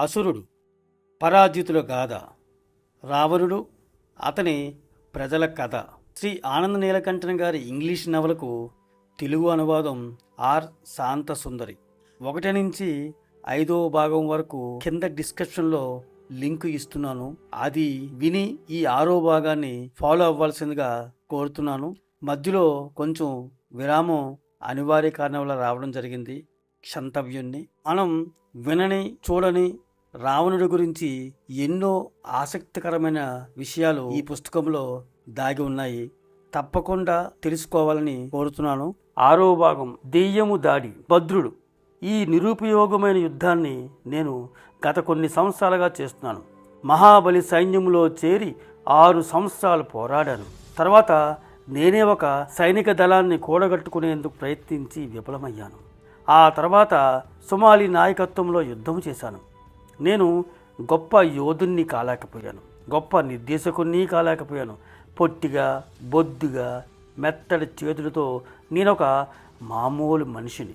అసురుడు పరాజితుల గాథ. రావణుడు అతని ప్రజల కథ. శ్రీ ఆనంద నీలకంఠన్ గారి ఇంగ్లీష్ నవలకు తెలుగు అనువాదం ఆర్. శాంత సుందరి ఒకటి నుంచి ఐదో భాగం వరకు కింద డిస్క్రిప్షన్లో లింక్ ఇస్తున్నాను. అది విని ఈ ఆరో భాగాన్ని ఫాలో అవ్వాల్సిందిగా కోరుతున్నాను. మధ్యలో కొంచెం విరామం అనివార్య కారణం వల్ల రావడం జరిగింది. క్షంతవ్యుణ్ణి. మనం వినని చూడని రావణుడి గురించి ఎన్నో ఆసక్తికరమైన విషయాలు ఈ పుస్తకంలో దాగి ఉన్నాయి. తప్పకుండా తెలుసుకోవాలని కోరుతున్నాను. ఆరో భాగం దెయ్యము దాడి. భద్రుడు. ఈ నిరుపయోగమైన యుద్ధాన్ని నేను గత కొన్ని సంవత్సరాలుగా చేస్తున్నాను. మహాబలి సైన్యంలో చేరి ఆరు సంవత్సరాలు పోరాడాను. తర్వాత నేనే ఒక సైనిక దళాన్ని కూడగట్టుకునేందుకు ప్రయత్నించి విఫలమయ్యాను. ఆ తర్వాత సుమాలి నాయకత్వంలో యుద్ధం చేశాను. నేను గొప్ప యోధుణ్ణి కాలేకపోయాను. గొప్ప నిర్దేశకుణ్ణి కాలేకపోయాను. పొట్టిగా బొద్దుగా మెత్తడి చేతులతో నేనొక మామూలు మనిషిని.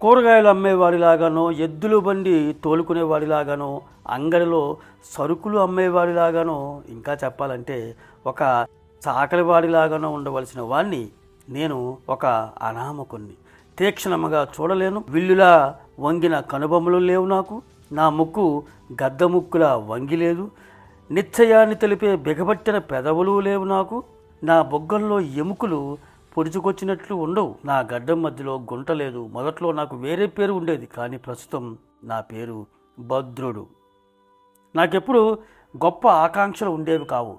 కూరగాయలు అమ్మేవాడిలాగానో ఎద్దులు బండి తోలుకునేవాడిలాగానో అంగడిలో సరుకులు అమ్మేవాడిలాగానో ఇంకా చెప్పాలంటే ఒక చాకలివాడిలాగానో ఉండవలసిన వాణ్ణి నేను ఒక అనామకుణ్ణి. తీక్షణముగా చూడలేను. విల్లులా వంగిన కనుబొమ్మలు లేవు నాకు. నా ముక్కు గద్ద వంగిలేదు వంగి లేదు. నిశ్చయాన్ని తెలిపే బిగబట్టిన పెదవులు లేవు నాకు. నా బొగ్గల్లో ఎముకలు పొడుచుకొచ్చినట్లు ఉండవు. నా గడ్డం మధ్యలో గుంట లేదు. మొదట్లో నాకు వేరే పేరు ఉండేది కానీ ప్రస్తుతం నా పేరు భద్రుడు. నాకెప్పుడు గొప్ప ఆకాంక్షలు ఉండేవి కావు.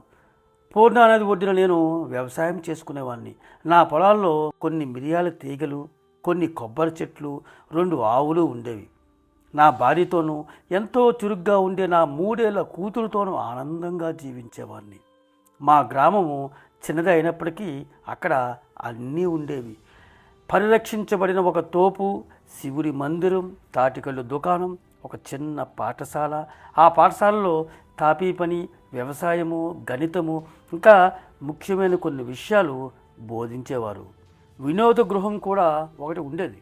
పూర్ణ అనేది ఒడ్డిన నేను వ్యవసాయం చేసుకునేవాడిని నా పొలాల్లో కొన్ని మిరియాల తీగలు కొన్ని కొబ్బరి చెట్లు రెండు ఆవులు ఉండేవి. నా భార్యతోనూ ఎంతో చురుగ్గా ఉండే నా మూడేళ్ళ కూతురుతోనూ ఆనందంగా జీవించేవాడిని మా గ్రామము చిన్నది అయినప్పటికీ అక్కడ అన్నీ ఉండేవి. పరిరక్షించబడిన ఒక తోపు శివుడి మందిరం తాటికల్లు దుకాణం ఒక చిన్న పాఠశాల. ఆ పాఠశాలలో తాపీ పని వ్యవసాయము గణితము ఇంకా ముఖ్యమైన కొన్ని విషయాలు బోధించేవారు. వినోద గృహం కూడా ఒకటి ఉండేది.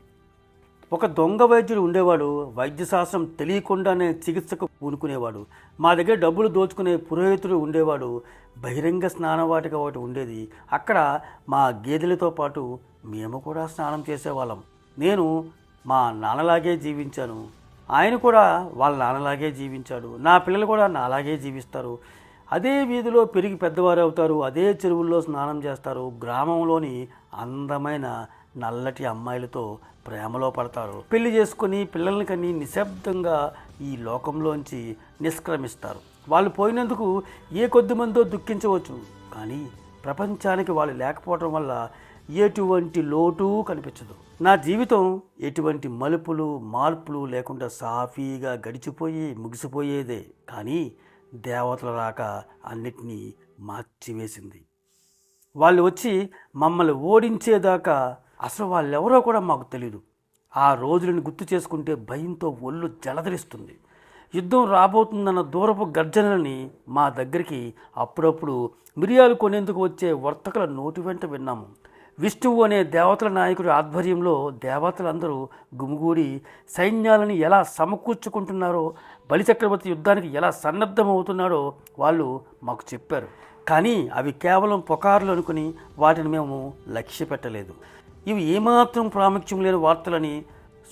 ఒక దొంగ వైద్యుడు ఉండేవాడు వైద్యశాస్త్రం తెలియకుండానే చికిత్సకు పూనుకునేవాడు మా దగ్గర డబ్బులు దోచుకునే పురోహితుడు ఉండేవాడు బహిరంగ స్నానవాటిక ఒకటి ఉండేది. అక్కడ మా గేదెలతో పాటు మేము కూడా స్నానం చేసేవాళ్ళం. నేను మా నాన్నలాగే జీవించాను. ఆయన కూడా వాళ్ళ నాన్నలాగే జీవించాడు. నా పిల్లలు కూడా నాలాగే జీవిస్తారు. అదే వీధిలో పెరిగి పెద్దవారు అవుతారు అదే చెరువుల్లో స్నానం చేస్తారు. గ్రామంలోని అందమైన నల్లటి అమ్మాయిలతో ప్రేమలో పడతారు. పెళ్ళి చేసుకుని పిల్లల్ని కని నిశ్శబ్దంగా ఈ లోకంలోంచి నిష్క్రమిస్తారు. వాళ్ళు పోయినందుకు ఏ కొద్ది మందో దుఃఖించవచ్చు. కానీ ప్రపంచానికి వాళ్ళు లేకపోవడం వల్ల ఎటువంటి లోటు కనిపించదు. నా జీవితం ఎటువంటి మలుపులు మార్పులు లేకుండా సాఫీగా గడిచిపోయి ముగిసిపోయేదే. కానీ దేవతల రాక అన్నిటినీ మార్చివేసింది. వాళ్ళు వచ్చి మమ్మల్ని ఓడించేదాకా అసలు వాళ్ళెవరో కూడా మాకు తెలియదు ఆ రోజులను గుర్తు చేసుకుంటే భయంతో ఒళ్ళు జలధరిస్తుంది. యుద్ధం రాబోతుందన్న దూరపు గర్జనలని మా దగ్గరికి అప్పుడప్పుడు మిరియాలు కొనేందుకు వచ్చే వర్తకుల నోటి వెంట విన్నాము. విష్ణువు అనే దేవతల నాయకుడి ఆధ్వర్యంలో దేవతలందరూ గుమిగూడి సైన్యాలను ఎలా సమకూర్చుకుంటున్నారో బలిచక్రవర్తి యుద్ధానికి ఎలా సన్నద్ధమవుతున్నాడో వాళ్ళు మాకు చెప్పారు. కానీ అవి కేవలం పొకారులు అనుకుని వాటిని మేము లక్ష్య పెట్టలేదు ఇవి ఏమాత్రం ప్రాముఖ్యం లేని వార్తలని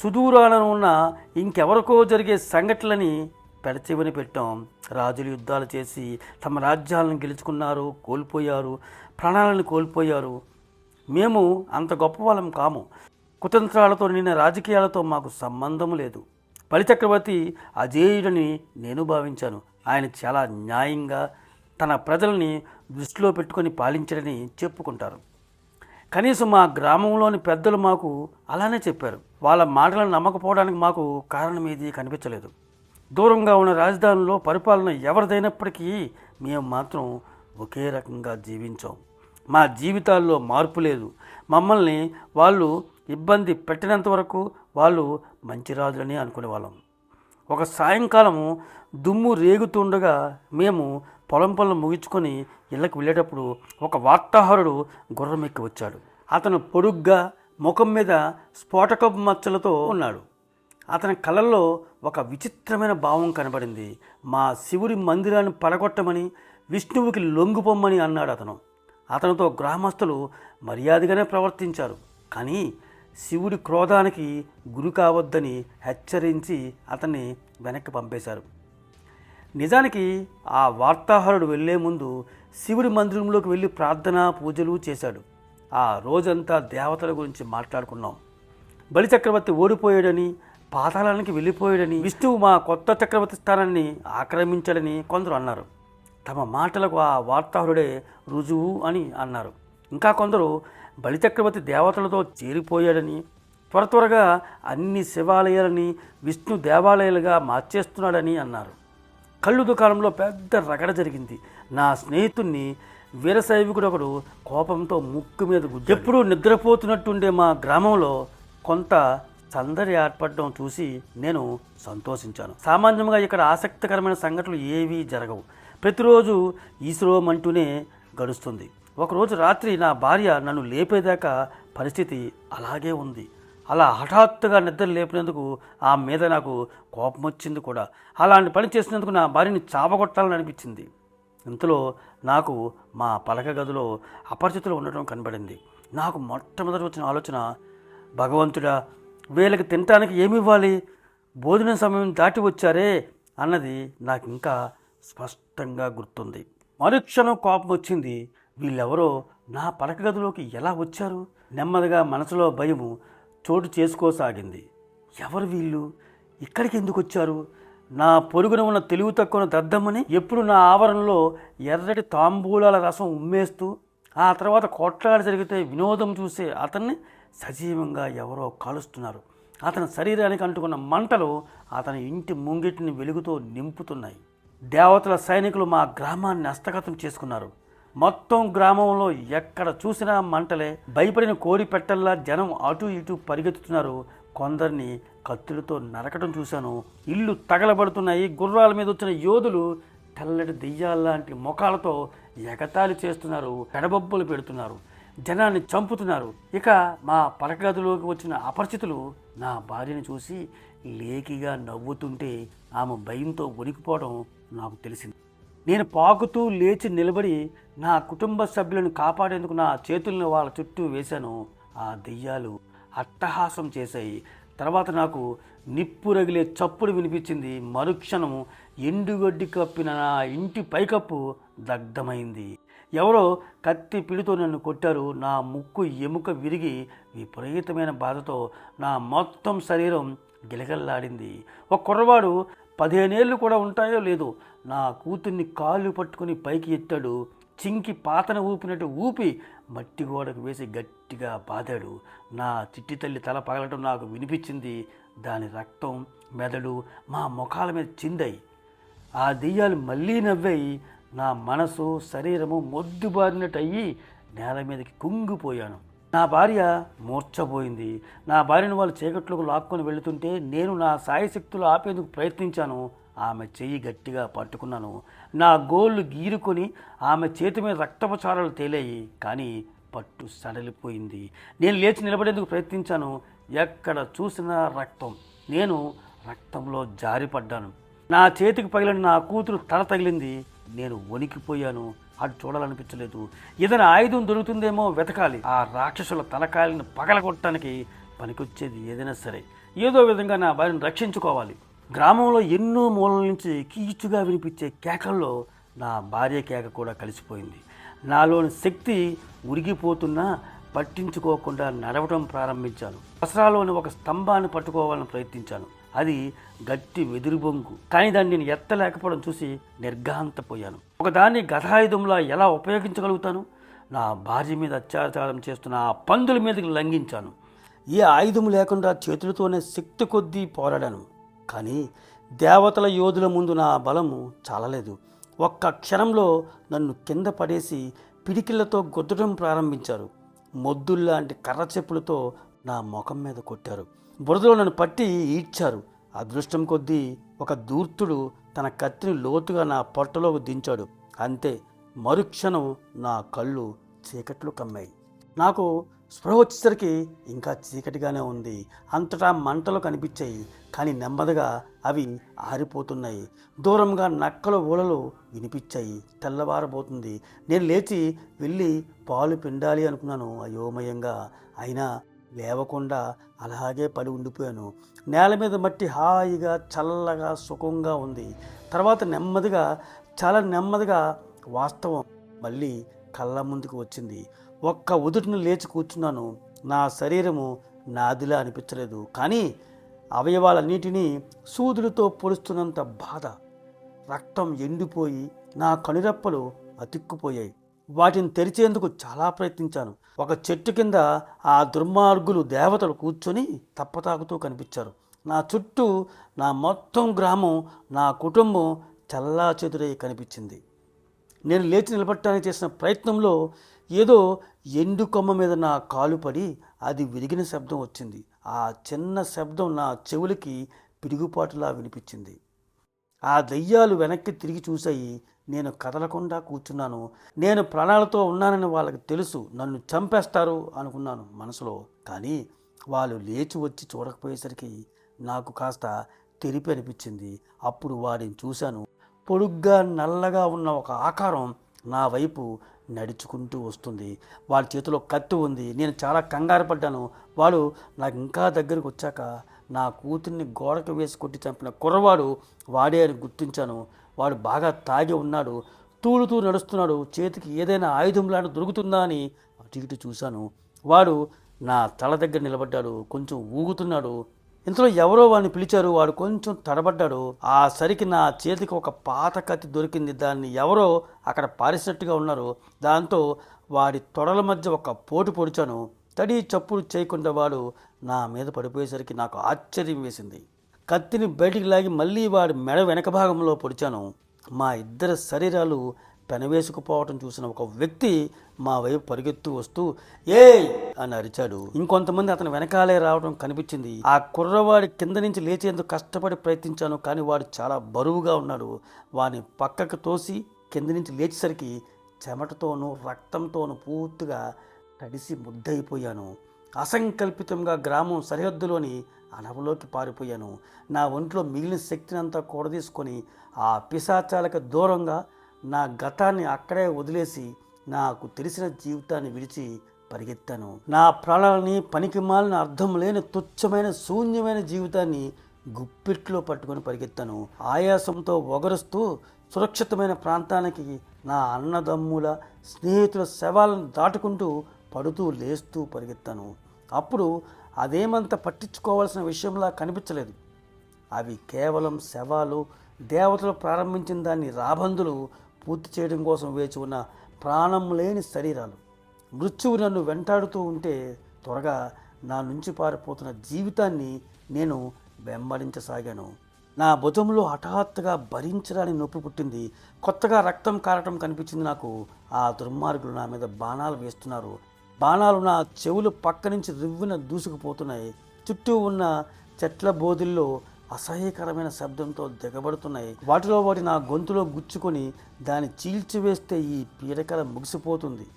సుదూరాన ఉన్న ఇంకెవరికో జరిగే సంఘటనలని పెడచెవిని పెట్టాం. రాజులు యుద్ధాలు చేసి తమ రాజ్యాలను గెలుచుకున్నారు కోల్పోయారు ప్రాణాలను కోల్పోయారు. మేము అంత గొప్పవాళ్ళం కాము. కుతంత్రాలతో నిన్న రాజకీయాలతో మాకు సంబంధం లేదు. బలిచక్రవర్తి అజేయుడని నేను భావించాను. ఆయన చాలా న్యాయంగా తన ప్రజల్ని దృష్టిలో పెట్టుకొని పాలించడని చెప్పుకుంటారు. కనీసం మా గ్రామంలోని పెద్దలు మాకు అలానే చెప్పారు. వాళ్ళ మాటలను నమ్మకపోవడానికి మాకు కారణం ఏది కనిపించలేదు. దూరంగా ఉన్న రాజధానిలో పరిపాలన ఎవరిదైనప్పటికీ మేము మాత్రం ఒకే రకంగా జీవించాం. మా జీవితాల్లో మార్పు లేదు. మమ్మల్ని వాళ్ళు ఇబ్బంది పెట్టినంత వరకు వాళ్ళు మంచి రాజులని అనుకునేవాళ్ళం. ఒక సాయంకాలము దుమ్ము రేగుతుండగా మేము పొలం పనులు ముగించుకొని ఇళ్ళకు వెళ్ళేటప్పుడు ఒక వార్తాహరుడు గుర్రం ఎక్కి వచ్చాడు. అతను పొడుగ్గా ముఖం మీద స్ఫోటకపు మచ్చలతో ఉన్నాడు. అతని కళ్ళల్లో ఒక విచిత్రమైన భావం కనబడింది. మా శివుడి మందిరాన్ని పడగొట్టమని విష్ణువుకి లొంగిపోమ్మని అన్నాడు అతను. అతనితో గ్రామస్తులు మర్యాదగానే ప్రవర్తించారు. కానీ శివుడి క్రోధానికి గురి కావద్దని హెచ్చరించి అతన్ని వెనక్కి పంపేశారు. నిజానికి ఆ వార్తాహరుడు వెళ్ళే ముందు శివుడి మందిరంలోకి వెళ్ళి ప్రార్థన పూజలు చేశాడు. ఆ రోజంతా దేవతల గురించి మాట్లాడుకున్నాం. బలి చక్రవర్తి ఓడిపోయాడని పాతాళానికి వెళ్ళిపోయాడని విష్ణువు మా కొత్త చక్రవర్తి స్థానాన్ని ఆక్రమించాడని కొందరు అన్నారు. తమ మాటలకు ఆ వార్తాహరుడే రుజువు అని అన్నారు. ఇంకా కొందరు బలిచక్రవర్తి దేవతలతో చేరిపోయాడని త్వర త్వరగా అన్ని శివాలయాలని విష్ణు దేవాలయాలుగా మార్చేస్తున్నాడని అన్నారు. కళ్ళు దుకాణంలో పెద్ద రగడ జరిగింది. నా స్నేహితుణ్ణి వీరశైవికుడు ఒకడు కోపంతో ముక్కు మీద ఎప్పుడూ నిద్రపోతున్నట్టుండే మా గ్రామంలో కొంత సందడి ఏర్పడడం చూసి నేను సంతోషించాను. సామాన్యంగా ఇక్కడ ఆసక్తికరమైన సంఘటనలు ఏవీ జరగవు. ప్రతిరోజు ఈశ్వరమంటూనే గడుస్తుంది. ఒకరోజు రాత్రి నా భార్య నన్ను లేపేదాకా పరిస్థితి అలాగే ఉంది. అలా హఠాత్తుగా నిద్ర లేపినందుకు ఆ మీద నాకు కోపం వచ్చింది కూడా. అలాంటి పని చేసినందుకు నా భార్యని చావగొట్టాలని అనిపించింది. ఇంతలో నాకు మా పలక గదిలో అపరిచితులు ఉండటం కనబడింది. నాకు మొట్టమొదటి వచ్చిన ఆలోచన భగవంతుడా వీళ్ళకి తినటానికి ఏమి ఇవ్వాలి? భోజన సమయం దాటి వచ్చారే అన్నది నాకు ఇంకా స్పష్టంగా గుర్తుంది. మరుక్షణం కోపం వచ్చింది. వీళ్ళెవరో నా పడక గదిలోకి ఎలా వచ్చారు? నెమ్మదిగా మనసులో భయము చోటు చేసుకోసాగింది. ఎవరు వీళ్ళు? ఇక్కడికి ఎందుకు వచ్చారు నా పొరుగున ఉన్న తెలివి తక్కువ దద్దమ్మని ఎప్పుడు నా ఆవరణలో ఎర్రటి తాంబూలాల రసం ఉమ్మేస్తూ ఆ తర్వాత కొట్లాడి జరిగితే వినోదం చూసే అతన్ని సజీవంగా ఎవరో కాలుస్తున్నారు. అతని శరీరానికి అంటుకున్న మంటలు అతని ఇంటి ముంగిటిని వెలుగుతో నింపుతున్నాయి. దేవతల సైనికులు మా గ్రామాన్ని హస్తగతం చేసుకున్నారు. మొత్తం గ్రామంలో ఎక్కడ చూసినా మంటలే. భయపడిన కోడి పెట్టల్లా జనం అటు ఇటు పరిగెత్తుతున్నారు. కొందరిని కత్తులతో నరకటం చూశాను. ఇల్లు తగలబడుతున్నాయి. గుర్రాల మీద వచ్చిన యోధులు తెల్లటి దెయ్యాల్లాంటి ముఖాలతో ఎగతాళి చేస్తున్నారు. పెడబొబ్బలు పెడుతున్నారు. జనాన్ని చంపుతున్నారు. ఇక మా పరగదిలోకి వచ్చిన అపరిచితులు నా భార్యని చూసి లేకిగా నవ్వుతుంటే ఆమె భయంతో వణికిపోవడం నాకు తెలిసింది. నేను పాకుతూ లేచి నిలబడి నా కుటుంబ సభ్యులను కాపాడేందుకు నా చేతులను వాళ్ళ చుట్టూ వేశాను. ఆ దెయ్యాలు అట్టహాసం చేశాయి. తర్వాత నాకు నిప్పు రగిలే చప్పుడు వినిపించింది. మరుక్షణం ఎండుగడ్డి కప్పిన నా ఇంటి పైకప్పు దగ్ధమైంది. ఎవరో కత్తి పిడితో నన్ను కొట్టారు. నా ముక్కు ఎముక విరిగి విపరీతమైన బాధతో నా మొత్తం శరీరం గిలగల్లాడింది. ఒక కుర్రవాడు పదిహేనేళ్ళు కూడా ఉంటాయో లేదో నా కూతుర్ని కాళ్ళు పట్టుకొని పైకి ఎత్తాడు. చింకి పాతన ఊపినట్టు ఊపి మట్టి గోడకు వేసి గట్టిగా బాదాడు. నా చిట్టి తల్లి తల పగలటం నాకు వినిపించింది. దాని రక్తం మెదడు మా ముఖాల మీద చిందాయి. ఆ దెయ్యాలు మళ్ళీ నవ్వాయి. నా మనసు శరీరము మొద్దుబారినట్టు అయ్యి నేల మీదకి కుంగిపోయాను. నా భార్య మూర్చబోయింది నా భార్యను వాళ్ళు చీకట్లోకి లాక్కొని వెళుతుంటే నేను నా సాయశక్తులు ఆపేందుకు ప్రయత్నించాను. ఆమె చెయ్యి గట్టిగా పట్టుకున్నాను. నా గోళ్ళు గీరుకొని ఆమె చేతి మీద రక్తపచారాలు తేలాయి. కానీ పట్టు సడలిపోయింది. నేను లేచి నిలబడేందుకు ప్రయత్నించాను. ఎక్కడ చూసినా రక్తం. నేను రక్తంలో జారిపడ్డాను. నా చేతికి పగిలిన నా కూతురు తల తగిలింది. నేను వణికిపోయాను. అటు చూడాలనిపించలేదు. ఏదైనా ఆయుధం దొరుకుతుందేమో వెతకాలి. ఆ రాక్షసుల తలకాయలను పగలగొట్టడానికి పనికొచ్చేది ఏదైనా సరే. ఏదో విధంగా నా భార్యను రక్షించుకోవాలి. గ్రామంలో ఎన్నో మూలల నుంచి కీచుగా వినిపించే కేకల్లో నా భార్య కేక కూడా కలిసిపోయింది. నాలోని శక్తి ఉరిగిపోతున్నా పట్టించుకోకుండా నడవటం ప్రారంభించాను. వస్త్రాలోని ఒక స్తంభాన్ని పట్టుకోవాలని ప్రయత్నించాను. అది గట్టి వెదురు బొంగు. కానీ దాన్ని నేను ఎత్తలేకపోవడం చూసి నిర్ఘాంతపోయాను. ఒకదాన్ని గతాయుధంలా ఎలా ఉపయోగించగలుగుతాను? నా భార్య మీద అత్యాచారం చేస్తున్న ఆ పందుల మీదకి లంఘించాను. ఏ ఆయుధం లేకుండా చేతులతోనే శక్తి కొద్దీ పోరాడాను. కానీ దేవతల యోధుల ముందు నా బలము చాలలేదు. ఒక్క క్షణంలో నన్ను కింద పడేసి పిడికిళ్ళతో గొద్దడం ప్రారంభించారు. మొద్దుల్లాంటి కర్ర చెప్పులతో నా ముఖం మీద కొట్టారు. బురదలో నన్ను పట్టి ఈడ్చారు. అదృష్టం కొద్దీ ఒక దూర్తుడు తన కత్తిని లోతుగా నా పొట్టలోకి దించాడు. అంతే మరుక్షణం నా కళ్ళు చీకట్లు కమ్మాయి. నాకు స్పృహ వచ్చేసరికి ఇంకా చీకటిగానే ఉంది. అంతటా మంటలు కనిపించాయి. కానీ నెమ్మదిగా అవి ఆరిపోతున్నాయి. దూరంగా నక్కల ఊలలు వినిపించాయి. తెల్లవారబోతుంది. నేను లేచి వెళ్ళి పాలు పిండాలి అనుకున్నాను అయోమయంగా. అయినా లేవకుండా అలాగే పడి ఉండిపోయాను. నేల మీద మట్టి హాయిగా చల్లగా సుఖంగా ఉంది. తర్వాత నెమ్మదిగా చాలా నెమ్మదిగా వాస్తవం మళ్ళీ కళ్ళ ముందుకు వచ్చింది. ఒక్క ఉదుటిని లేచి కూర్చున్నాను. నా శరీరము నాదిలా అనిపించలేదు. కానీ అవయవాలన్నిటినీ సూదులతో పొడుస్తున్నంత బాధ. రక్తం ఎండిపోయి నా కనురెప్పలు అతిక్కుపోయాయి. వాటిని తెరిచేందుకు చాలా ప్రయత్నించాను. ఒక చెట్టు కింద ఆ దుర్మార్గులు దేవతలు కూర్చొని తప్పతాకుతూ కనిపించారు. నా చుట్టూ నా మొత్తం గ్రామం నా కుటుంబం చల్లా చెదురై కనిపించింది. నేను లేచి నిలబట్టడానికి చేసిన ప్రయత్నంలో ఏదో ఎండు కొమ్మ మీద నా కాలు పడి అది విరిగిన శబ్దం వచ్చింది. ఆ చిన్న శబ్దం నా చెవులకి పిడుగుపాటులా వినిపించింది. ఆ దయ్యాలు వెనక్కి తిరిగి చూశాయి. నేను కదలకుండా కూర్చున్నాను. నేను ప్రాణాలతో ఉన్నానని వాళ్ళకి తెలుసు. నన్ను చంపేస్తారు అనుకున్నాను మనసులో. కానీ వాళ్ళు లేచి వచ్చి చూడకపోయేసరికి నాకు కాస్త తెరిపి అనిపించింది. అప్పుడు వాడిని చూశాను. పొడుగ్గా నల్లగా ఉన్న ఒక ఆకారం నా వైపు నడుచుకుంటూ వస్తుంది. వాళ్ళ చేతిలో కత్తి ఉంది. నేను చాలా కంగారు పడ్డాను. వాడు నాకు ఇంకా దగ్గరికి వచ్చాక నా కూతుర్ని గోడకు వేసి కొట్టి చంపిన కుర్రవాడు వాడే అని గుర్తించాను. వాడు బాగా తాగి ఉన్నాడు తూలుతూ నడుస్తున్నాడు చేతికి ఏదైనా ఆయుధం లాంటి దొరుకుతుందా అని అటు ఇటు చూశాను. వాడు నా తల దగ్గర నిలబడ్డాడు కొంచెం ఊగుతున్నాడు. ఇంతలో ఎవరో వాడిని పిలిచారు వాడు కొంచెం తడబడ్డాడు. ఆ సరికి నా చేతికి ఒక పాత కత్తి దొరికింది దాన్ని ఎవరో అక్కడ పారేసినట్టుగా ఉన్నారు. దాంతో వాడి తొడల మధ్య ఒక పోటు పొడిచాను. తడి చప్పుడు చేయకుండా వాడు నా మీద పడిపోయేసరికి నాకు ఆశ్చర్యం వేసింది. కత్తిని బయటికి లాగి మళ్ళీ వాడి మెడ వెనక భాగంలో పొడిచాను. మా ఇద్దరి శరీరాలు పెనవేసుకుపోవటం చూసిన ఒక వ్యక్తి మా వైపు పరిగెత్తు వస్తూ ఏయ్! అని అరిచాడు. ఇంకొంతమంది అతని వెనకాలే రావడం కనిపించింది. ఆ కుర్రవాడి కింద నుంచి లేచేందుకు కష్టపడి ప్రయత్నించాను కానీ వాడు చాలా బరువుగా ఉన్నాడు. వాని పక్కకు తోసి కింద నుంచి లేచేసరికి చెమటతోనూ రక్తంతోనూ పూర్తిగా తడిసి ముద్దయిపోయాను. అసంకల్పితంగా గ్రామం సరిహద్దులోని అనవలోకి పారిపోయాను. నా ఒంట్లో మిగిలిన శక్తిని అంతా కూడదీసుకొని ఆ పిశాచాలకు దూరంగా నా గతాన్ని అక్కడే వదిలేసి నాకు తెలిసిన జీవితాన్ని విడిచి పరిగెత్తాను. నా ప్రాణాలని పనికిమాలిన అర్థం లేని తుచ్చమైన శూన్యమైన జీవితాన్ని గుప్పిట్లో పట్టుకొని పరిగెత్తాను. ఆయాసంతో ఒగరుస్తూ సురక్షితమైన ప్రాంతానికి నా అన్నదమ్ముల స్నేహితుల శవాలను దాటుకుంటూ పడుతూ లేస్తూ పరిగెత్తాను. అప్పుడు అదేమంత పట్టించుకోవాల్సిన విషయంలా కనిపించలేదు. అవి కేవలం శవాలు దేవతలు ప్రారంభించిన దాన్ని రాబందులు పూర్తి చేయడం కోసం వేచి ఉన్న ప్రాణం లేని శరీరాలు. మృత్యువు నన్ను వెంటాడుతూ ఉంటే త్వరగా నా నుంచి పారిపోతున్న జీవితాన్ని నేను వెంబడించసాగాను. నా భుజంలో హఠాత్తుగా భరించడానికి నొప్పి పుట్టింది. కొత్తగా రక్తం కారటం కనిపించింది నాకు. ఆ దుర్మార్గులు నా మీద బాణాలు వేస్తున్నారు. బాణాలు నా చెవులు పక్క నుంచి రివ్వున దూసుకుపోతున్నాయి. చుట్టూ ఉన్న చెట్ల బోధుల్లో అసహ్యకరమైన శబ్దంతో దిగబడుతున్నాయి. వాటిలో వాటి నా గొంతులో గుచ్చుకొని దాన్ని చీల్చివేస్తే ఈ పీడకల ముగిసిపోతుంది.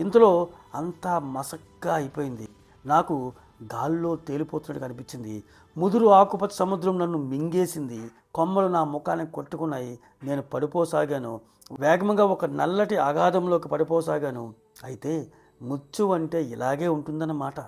ఇంతలో అంతా మసక్గా అయిపోయింది. నాకు గాల్లో తేలిపోతున్నట్టు కనిపించింది ముదురు ఆకుపచ్చ సముద్రం నన్ను మింగేసింది. కొమ్మలు నా ముఖానికి కొట్టుకున్నాయి. నేను పడిపోసాగాను. వేగంగా ఒక నల్లటి అగాధంలోకి పడిపోసాగాను. అయితే ముచ్చు అంటే ఇలాగే ఉంటుందన్నమాట.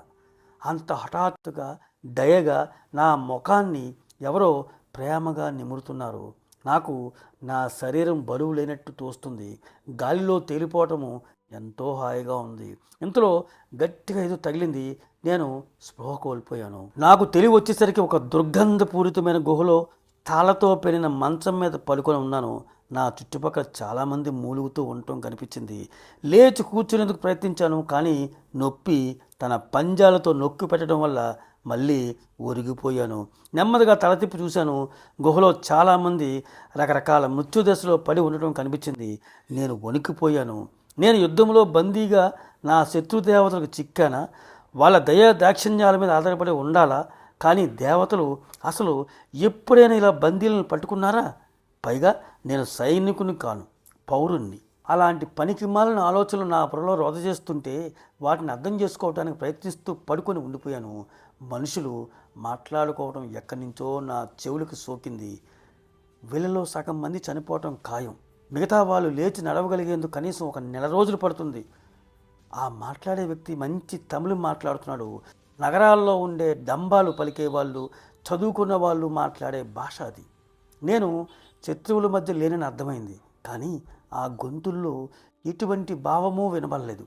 అంత హఠాత్తుగా దయగా నా ముఖాన్ని ఎవరో ప్రేమగా నిమురుతున్నారు. నాకు నా శరీరం బరువు లేనట్టు తోస్తుంది. గాలిలో తేలిపోవటము ఎంతో హాయిగా ఉంది. ఇంతలో గట్టిగా ఏదో తగిలింది. నేను స్పృహ కోల్పోయాను. నాకు తెలివి వచ్చేసరికి ఒక దుర్గంధపూరితమైన గుహలో తాళతో పెరిగిన మంచం మీద పడుకొని ఉన్నాను. నా చుట్టుపక్కల చాలామంది మూలుగుతూ ఉండటం కనిపించింది. లేచి కూర్చునేందుకు ప్రయత్నించాను కానీ నొప్పి తన పంజాలతో నొక్కి పెట్టడం వల్ల మళ్ళీ ఒరిగిపోయాను. నెమ్మదిగా తల తిప్పి చూశాను. గుహలో చాలామంది రకరకాల మృత్యుదశలో పడి ఉండటం కనిపించింది. నేను వణికిపోయాను. నేను యుద్ధంలో బందీగా నా శత్రుదేవతలకు చిక్కానా? వాళ్ళ దయా దాక్షిణ్యాల మీద ఆధారపడి ఉండాలా? కానీ దేవతలు అసలు ఎప్పుడైనా ఇలా బందీలను పట్టుకున్నారా? పైగా నేను సైనికుని కాను పౌరుణ్ణి. అలాంటి పనికి మాలిన ఆలోచనలు నా పొరలో రోధ చేస్తుంటే వాటిని అర్థం చేసుకోవడానికి ప్రయత్నిస్తూ పడుకొని ఉండిపోయాను. మనుషులు మాట్లాడుకోవడం ఎక్కడి నుంచో నా చెవులకు సోకింది. వీళ్ళలో సగం మంది చనిపోవటం ఖాయం. మిగతా వాళ్ళు లేచి నడవగలిగేందుకు కనీసం ఒక నెల రోజులు పడుతుంది. ఆ మాట్లాడే వ్యక్తి మంచి తమిళం మాట్లాడుతున్నాడు. నగరాల్లో ఉండే డంబాలు పలికే వాళ్ళు చదువుకున్న వాళ్ళు మాట్లాడే భాష అది. నేను శత్రువుల మధ్య లేనని అర్థమైంది. కానీ ఆ గొంతుల్లో ఎటువంటి భావమూ వినబడలేదు.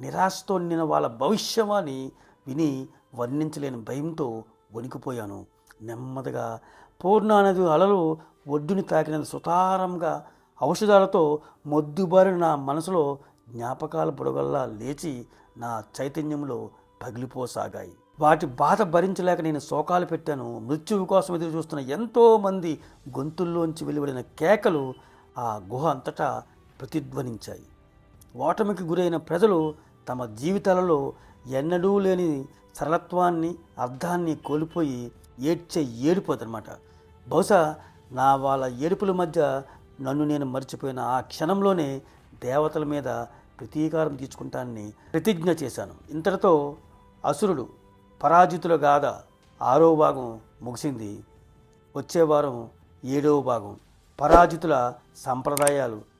నిరాశతో నిన్న వాళ్ళ భవిష్యవాణి విని వర్ణించలేని భయంతో వణికిపోయాను. నెమ్మదిగా పూర్ణానది అలలు ఒడ్డుని తాకిన సుతారంగా ఔషధాలతో మొద్దుబారిన నా మనసులో జ్ఞాపకాల బుడగల్లా లేచి నా చైతన్యంలో పగిలిపోసాగాయి. వాటి బాధ భరించలేక నేను శోకాలు పెట్టాను. మృత్యువు కోసం ఎదురు చూస్తున్న ఎంతోమంది గొంతుల్లోంచి వెలువడిన కేకలు ఆ గుహ అంతటా ప్రతిధ్వనించాయి. ఓటమికి గురైన ప్రజలు తమ జీవితాలలో ఎన్నడూ లేని సరళత్వాన్ని అర్థాన్ని కోల్పోయి ఏడ్చే ఏడిపోదనమాట బహుశా నా వాళ్ళ ఏడుపుల మధ్య నన్ను నేను మర్చిపోయిన ఆ క్షణంలోనే దేవతల మీద ప్రతీకారం తీర్చుకుంటానని ప్రతిజ్ఞ చేశాను. ఇంతటితో అసురుడు పరాజితుల గాథ ఆరో భాగం ముగిసింది. వచ్చే వారం ఏడవ భాగం. పరాజితుల సంప్రదాయాలు